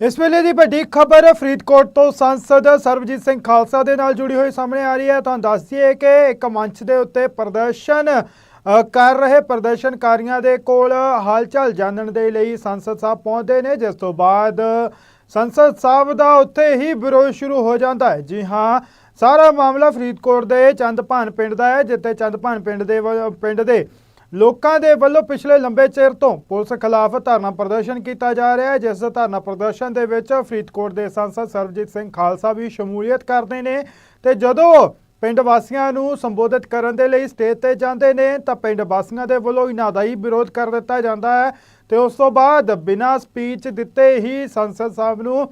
ਇਸ ਵੇਲੇ ਦੀ ਵੱਡੀ ਖਬਰ ਫਰੀਦਕੋਟ ਤੋਂ ਸੰਸਦ ਸਰਬਜੀਤ ਸਿੰਘ ਖਾਲਸਾ ਦੇ ਨਾਲ ਜੁੜੀ ਹੋਈ ਸਾਹਮਣੇ ਆ ਰਹੀ ਹੈ। ਤੁਹਾਨੂੰ ਦੱਸ ਦਈਏ ਕਿ ਇੱਕ ਮੰਚ ਦੇ ਉੱਤੇ ਪ੍ਰਦਰਸ਼ਨ ਕਰ ਰਹੇ ਪ੍ਰਦਰਸ਼ਨਕਾਰੀਆਂ ਦੇ ਕੋਲ ਹਾਲਚਾਲ ਜਾਣਨ ਦੇ ਲਈ ਸੰਸਦ ਸਾਹਿਬ ਪਹੁੰਚਦੇ ਨੇ, ਜਿਸ ਤੋਂ ਬਾਅਦ ਸੰਸਦ ਸਾਹਿਬ ਦਾ ਉੱਥੇ ਹੀ ਵਿਰੋਧ ਸ਼ੁਰੂ ਹੋ ਜਾਂਦਾ ਹੈ। ਜੀ ਹਾਂ, ਸਾਰਾ ਮਾਮਲਾ ਫਰੀਦਕੋਟ ਦੇ ਚੰਦਪਾਨ ਪਿੰਡ ਦਾ ਹੈ, ਜਿੱਥੇ ਚੰਦਪਾਨ ਪਿੰਡ ਦੇ ਵ- ਪਿੰਡ ਦੇ ਲੋਕਾਂ ਦੇ ਵੱਲੋਂ ਪਿਛਲੇ ਲੰਬੇ ਚਿਰ ਤੋਂ ਪੁਲਿਸ ਖਿਲਾਫ ਧਰਨਾ ਪ੍ਰਦਰਸ਼ਨ ਕੀਤਾ ਜਾ ਰਿਹਾ ਹੈ, ਜਿਸ ਧਰਨਾ ਪ੍ਰਦਰਸ਼ਨ ਦੇ ਵਿੱਚ ਫਰੀਦਕੋਟ ਦੇ ਸੰਸਦ ਸਰਬਜੀਤ ਸਿੰਘ ਖਾਲਸਾ ਵੀ ਸ਼ਮੂਲੀਅਤ ਕਰਦੇ ਨੇ ਤੇ ਜਦੋਂ ਪਿੰਡ ਵਾਸੀਆਂ ਨੂੰ ਸੰਬੋਧਿਤ ਕਰਨ ਦੇ ਲਈ ਸਟੇਜ ਤੇ ਜਾਂਦੇ ਨੇ, ਤਾਂ ਪਿੰਡ ਵਾਸੀਆਂ ਦੇ ਵੱਲੋਂ ਇਹਨਾਂ ਦਾ ਹੀ ਵਿਰੋਧ ਕਰ ਦਿੱਤਾ ਜਾਂਦਾ ਹੈ ਤੇ ਉਸ ਤੋਂ ਬਾਅਦ ਬਿਨਾਂ ਸਪੀਚ ਦਿੱਤੇ ਹੀ ਸੰਸਦ ਸਾਹਿਬ ਨੂੰ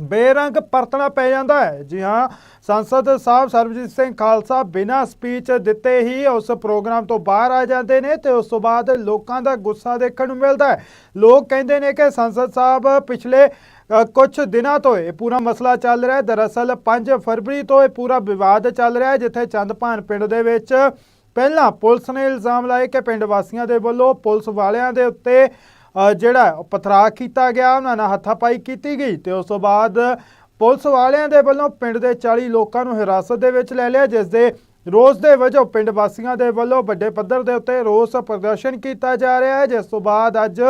ਬੇਰੰਗ ਪਰਤਣਾ ਪੈ ਜਾਂਦਾ ਹੈ। ਜੀ ਹਾਂ, ਸੰਸਦ ਸਾਹਿਬ ਸਰਬਜੀਤ ਸਿੰਘ ਖਾਲਸਾ ਬਿਨਾਂ ਸਪੀਚ ਦਿੱਤੇ ਹੀ ਉਸ ਪ੍ਰੋਗਰਾਮ ਤੋਂ ਬਾਹਰ ਆ ਜਾਂਦੇ ਨੇ ਤੇ ਉਸ ਤੋਂ ਬਾਅਦ ਲੋਕਾਂ ਦਾ ਗੁੱਸਾ ਦੇਖਣ ਨੂੰ ਮਿਲਦਾ ਹੈ। ਲੋਕ ਕਹਿੰਦੇ ਨੇ ਕਿ ਸੰਸਦ ਸਾਹਿਬ ਪਿਛਲੇ ਕੁਝ ਦਿਨਾਂ ਤੋਂ ਇਹ ਪੂਰਾ ਮਸਲਾ ਚੱਲ ਰਿਹਾ ਹੈ। ਦਰਅਸਲ 5 ਫਰਵਰੀ ਤੋਂ ਇਹ ਪੂਰਾ ਵਿਵਾਦ ਚੱਲ ਰਿਹਾ ਹੈ, ਜਿੱਥੇ ਚੰਦਪਾਨ ਪਿੰਡ ਦੇ ਵਿੱਚ ਪਹਿਲਾਂ ਪੁਲਿਸ ਨੇ ਇਲਜ਼ਾਮ ਲਾਏ ਕਿ ਪਿੰਡ ਵਾਸੀਆਂ ਦੇ ਵੱਲੋਂ ਪੁਲਿਸ ਵਾਲਿਆਂ ਦੇ ਉੱਤੇ ਜਿਹੜਾ ਪਥਰਾ ਕੀਤਾ ਗਿਆ, ਉਹਨਾਂ ਨਾਲ ਹੱਥਾਪਾਈ ਕੀਤੀ ਗਈ ਤੇ ਉਸ ਤੋਂ ਬਾਅਦ ਪੁਲਿਸ ਵਾਲਿਆਂ ਦੇ ਵੱਲੋਂ ਪਿੰਡ ਦੇ 40 ਲੋਕਾਂ ਨੂੰ ਹਿਰਾਸਤ ਦੇ ਵਿੱਚ ਲੈ ਲਿਆ, ਜਿਸ ਦੇ ਰੋਸ ਦੇ ਵਜੋਂ ਪਿੰਡ ਵਾਸੀਆਂ ਦੇ ਵੱਲੋਂ ਵੱਡੇ ਪੱਧਰ ਦੇ ਉੱਤੇ ਰੋਸ ਪ੍ਰਦਰਸ਼ਨ ਕੀਤਾ ਜਾ ਰਿਹਾ ਹੈ। ਜਿਸ ਤੋਂ ਬਾਅਦ ਅੱਜ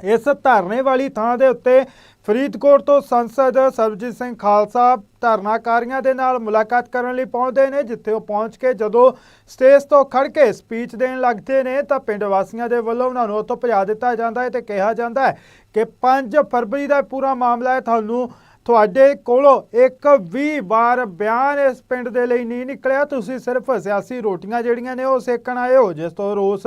ਇਸ ਧਰਨੇ ਵਾਲੀ ਥਾਂ ਦੇ ਉੱਤੇ ਫਰੀਦਕੋਟ ਤੋਂ ਸੰਸਦ ਸਰਬਜੀਤ ਸਿੰਘ ਖਾਲਸਾ ਧਰਨਾਕਾਰੀਆਂ ਦੇ ਨਾਲ ਮੁਲਾਕਾਤ ਕਰਨ ਲਈ ਪਹੁੰਚਦੇ ਨੇ, ਜਿੱਥੇ ਉਹ ਪਹੁੰਚ ਕੇ ਜਦੋਂ ਸਟੇਜ ਤੋਂ ਖੜ ਕੇ ਸਪੀਚ ਦੇਣ ਲੱਗਦੇ ਨੇ, ਤਾਂ ਪਿੰਡ ਵਾਸੀਆਂ ਦੇ ਵੱਲੋਂ ਉਹਨਾਂ ਨੂੰ ਉੱਥੋਂ ਭਜਾ ਦਿੱਤਾ ਜਾਂਦਾ ਹੈ ਤੇ ਕਿਹਾ ਜਾਂਦਾ ਹੈ ਕਿ 5 ਫਰਵਰੀ ਦਾ ਪੂਰਾ ਮਾਮਲਾ ਹੈ। ਤੁਹਾਨੂੰ ਤੁਹਾਡੇ ਕੋਲੋਂ ਇੱਕ ਵੀ ਵਾਰ ਬਿਆਨ ਇਸ ਪਿੰਡ ਦੇ ਲਈ ਨਹੀਂ ਨਿਕਲਿਆ। ਤੁਸੀਂ ਸਿਰਫ ਸਿਆਸੀ ਰੋਟੀਆਂ ਜਿਹੜੀਆਂ ਨੇ ਉਹ ਸੇਕਣ ਆਏ ਹੋ, ਜਿਸ ਤੋਂ ਰੋਸ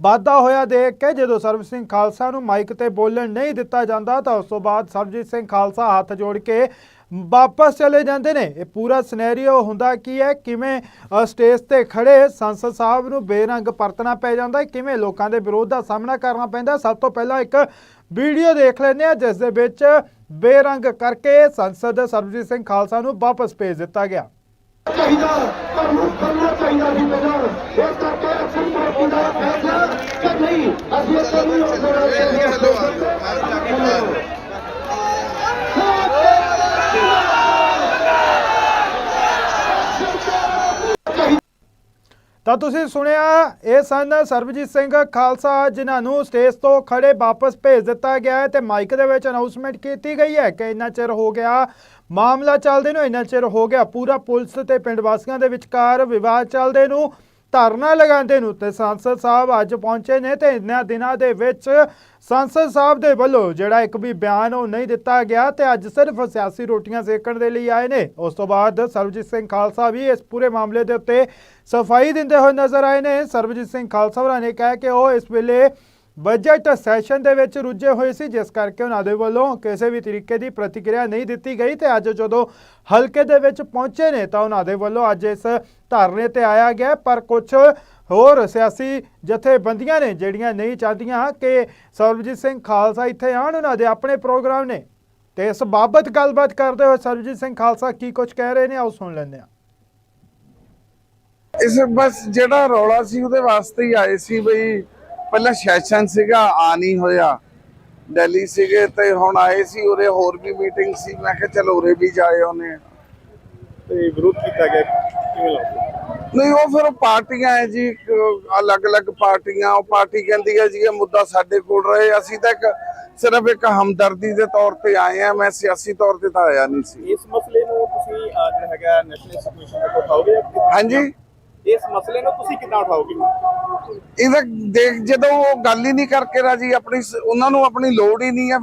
ਵਾਧਾ ਹੋਇਆ ਦੇਖ ਕੇ। ਜਦੋਂ ਸਰਬ ਸਿੰਘ ਖਾਲਸਾ ਨੂੰ ਮਾਈਕ ਤੇ ਬੋਲਣ ਨਹੀਂ ਦਿੱਤਾ ਜਾਂਦਾ, ਤਾਂ ਉਸ ਤੋਂ ਬਾਅਦ ਸਰਬਜੀਤ ਸਿੰਘ ਖਾਲਸਾ ਹੱਥ ਜੋੜ ਕੇ ਵਾਪਸ ਚਲੇ ਜਾਂਦੇ ਨੇ। ਇਹ ਪੂਰਾ ਸਿਨੈਰੀਓ ਹੁੰਦਾ ਕੀ ਹੈ? ਕਿਵੇਂ ਸਟੇਜ ਤੇ ਖੜੇ ਸੰਸਦ ਸਾਹਿਬ ਨੂੰ ਬੇਰੰਗ ਪਰਤਣਾ ਪੈ ਜਾਂਦਾ ਹੈ? ਕਿਵੇਂ ਲੋਕਾਂ ਦੇ ਵਿਰੋਧ ਦਾ ਸਾਹਮਣਾ ਕਰਨਾ ਪੈਂਦਾ ਸਭ ਤੋਂ ਪਹਿਲਾਂ ਇੱਕ ਵੀਡੀਓ ਦੇਖ ਲੈਂਦੇ ਆ ਜਿਸ ਦੇ ਵਿੱਚ ਬੇਰੰਗ ਕਰਕੇ ਸੰਸਦ ਸਰਬਜੀਤ ਸਿੰਘ ਖਾਲਸਾ ਨੂੰ ਵਾਪਸ ਭੇਜ ਦਿੱਤਾ ਗਿਆ। ਚਾਹੀਦਾ ਪਰ ਨੂੰ ਕਰਨਾ ਚਾਹੀਦਾ ਸੀ ਪਹਿਲਾਂ। ਇਸ ਕਰਕੇ ਅਸੀਂ ਪਾਰਟੀ ਦਾ ਫੈਸਲਾ ਕਿ ਨਹੀਂ, ਅਸੀਂ ਇਸ ਨੂੰ ਨਹੀਂ ਤਾਂ ਤੁਸੀਂ ਸੁਣਿਆ, ਇਹ ਸਨ ਸਰਬਜੀਤ ਸਿੰਘ ਖਾਲਸਾ, ਜਿਨ੍ਹਾਂ ਨੂੰ ਸਟੇਜ ਤੋਂ ਖੜੇ ਵਾਪਸ ਭੇਜ ਦਿੱਤਾ ਗਿਆ ਹੈ ਤੇ ਮਾਈਕ ਦੇ ਵਿੱਚ ਅਨਾਉਂਸਮੈਂਟ ਕੀਤੀ ਗਈ ਹੈ ਕਿ ਇੰਨਾ ਚਿਰ ਹੋ ਗਿਆ, ਮਾਮਲਾ ਚੱਲਦੇ ਨੂੰ ਇੰਨਾ ਚਿਰ ਹੋ ਗਿਆ, ਪੂਰਾ ਪੁਲਿਸ ਤੇ ਪਿੰਡ ਵਾਸੀਆਂ ਦੇ ਵਿਚਕਾਰ ਵਿਵਾਦ ਚੱਲਦੇ ਨੂੰ ਧਰਨਾ ਲਗਾਉਂਦੇ ਨੂੰ ਤੇ ਸੰਸਦ ਸਾਹਿਬ ਅੱਜ ਪਹੁੰਚੇ ਨੇ ਤੇ ਇੰਨਾ ਦਿਨਾਂ ਦੇ ਵਿੱਚ ਸੰਸਦ ਸਾਹਿਬ ਦੇ ਵੱਲੋਂ ਜਿਹੜਾ ਇੱਕ ਵੀ ਬਿਆਨ ਉਹ ਨਹੀਂ ਦਿੱਤਾ ਗਿਆ ਤੇ ਅੱਜ ਸਿਰਫ ਸਿਆਸੀ ਰੋਟੀਆਂ ਸੇਕਣ ਦੇ ਲਈ ਆਏ ਨੇ। ਉਸ ਤੋਂ ਬਾਅਦ ਸਰਬਜੀਤ ਸਿੰਘ ਖਾਲਸਾ ਵੀ ਇਸ ਪੂਰੇ ਮਾਮਲੇ ਦੇ ਉੱਤੇ ਸਫ਼ਾਈ ਦਿੰਦੇ ਹੋਏ ਨਜ਼ਰ ਆਏ ਨੇ। ਸਰਬਜੀਤ ਸਿੰਘ ਖਾਲਸਾ ਹੋਰਾਂ ਨੇ ਕਿਹਾ ਕਿ ਉਹ ਇਸ ਵੇਲੇ ਬਜਟ ਸੈਸ਼ਨ ਦੇ ਵਿੱਚ ਰੁੱਝੇ ਹੋਏ ਸੀ, ਜਿਸ ਕਰਕੇ ਉਹਨਾਂ ਦੇ ਵੱਲੋਂ ਕਿਸੇ ਵੀ ਤਰੀਕੇ ਦੀ ਪ੍ਰਤੀਕਿਰਿਆ ਨਹੀਂ ਦਿੱਤੀ ਗਈ ਤੇ ਅੱਜ ਜਦੋਂ ਹਲਕੇ ਦੇ ਵਿੱਚ ਪਹੁੰਚੇ ਨੇ ਤਾਂ ਉਹਨਾਂ ਦੇ ਵੱਲੋਂ ਅੱਜ ਇਸ ਧਰਨੇ ਤੇ ਆਇਆ ਗਿਆ। ਪਰ ਕੁਝ ਹੋਰ ਸਿਆਸੀ ਜਥੇਬੰਦੀਆਂ ਨੇ ਜਿਹੜੀਆਂ ਨਹੀਂ ਚਾਹਦੀਆਂ ਕਿ ਸਰਬਜੀਤ ਸਿੰਘ ਖਾਲਸਾ ਇੱਥੇ ਆਉਣ, ਉਹਨਾਂ ਦੇ ਆਪਣੇ ਪ੍ਰੋਗਰਾਮ ਨੇ। ਤੇ ਇਸ ਬਾਬਤ ਗੱਲਬਾਤ ਕਰਦੇ ਹੋਏ ਸਰਬਜੀਤ ਸਿੰਘ ਖਾਲਸਾ ਕੀ ਕੁਝ ਕਹਿ ਰਹੇ ਨੇ, ਆਓ ਸੁਣ ਲੈਂਦੇ ਹਾਂ। ਇਸ ਬਸ ਜਿਹੜਾ ਰੌਲਾ ਸੀ, ਉਹਦੇ ਵਾਸਤੇ ਹੀ ਆਏ ਸੀ ਬਈ ਪਹਿਲਾਂ ਸੈਸ਼ਨ ਸੀਗਾ ਆ ਨਹੀਂ ਹੋਇਆ। ਦਿੱਲੀ ਸੀਗੇ ਤੇ ਹੁਣ ਆਏ ਸੀ ਉਰੇ ਹੋਰ ਵੀ ਮੀਟਿੰਗ ਸੀ। ਮੈਂ ਕਿਹਾ ਚਲ ਉਰੇ ਵੀ ਜਾਏ ਉਹਨੇ। ਤੇ ਵਿਰੋਧ ਕੀਤਾ ਗਿਆ ਕਿਵੇਂ ਲੱਗਦਾ? ਨਹੀਂ ਉਹ ਫਿਰ ਪਾਰਟੀਆਂ ਹੈ ਜੀ ਅਲੱਗ-ਅਲੱਗ ਪਾਰਟੀਆਂ। ਉਹ ਪਾਰਟੀ ਕਹਿੰਦੀ ਹੈ ਜੀ ਇਹ ਮੁੱਦਾ ਸਾਡੇ ਕੋਲ ਰਹੇ। ਅਸੀਂ ਤਾਂ ਇੱਕ ਸਿਰਫ ਇੱਕ ਹਮਦਰਦੀ ਦੇ ਤੌਰ ਤੇ ਆਏ ਆ। ਮੈਂ ਸਿਆਸੀ ਤੌਰ ਤੇ ਤਾਂ ਆਇਆ ਨਹੀਂ ਸੀ। ਇਸ ਮਸਲੇ ਨੂੰ ਤੁਸੀਂ ਜਿਹੜਾ ਹੈਗਾ ਨੈਸ਼ਨਲ ਇੰਸਟੀਟਿਊਸ਼ਨ ਜਾਂ ਕਿੱਦਾਂ? ਹਾਂਜੀ। ਇਸ ਮਸਲੇ ਨੂੰ ਤੁਸੀਂ ਕਿੱਦਾਂ ਉਠਾਓਗੇ? ਇਹਦਾ ਦੇਖ, ਜਦੋਂ ਉਹ ਗੱਲ ਹੀ ਨਹੀਂ ਕਰਕੇ ਰਾਜੀ, ਆਪਣੀ ਉਹਨਾਂ ਨੂੰ ਆਪਣੀ ਲੋੜ ਹੀ ਨਹੀਂ ਹੈ।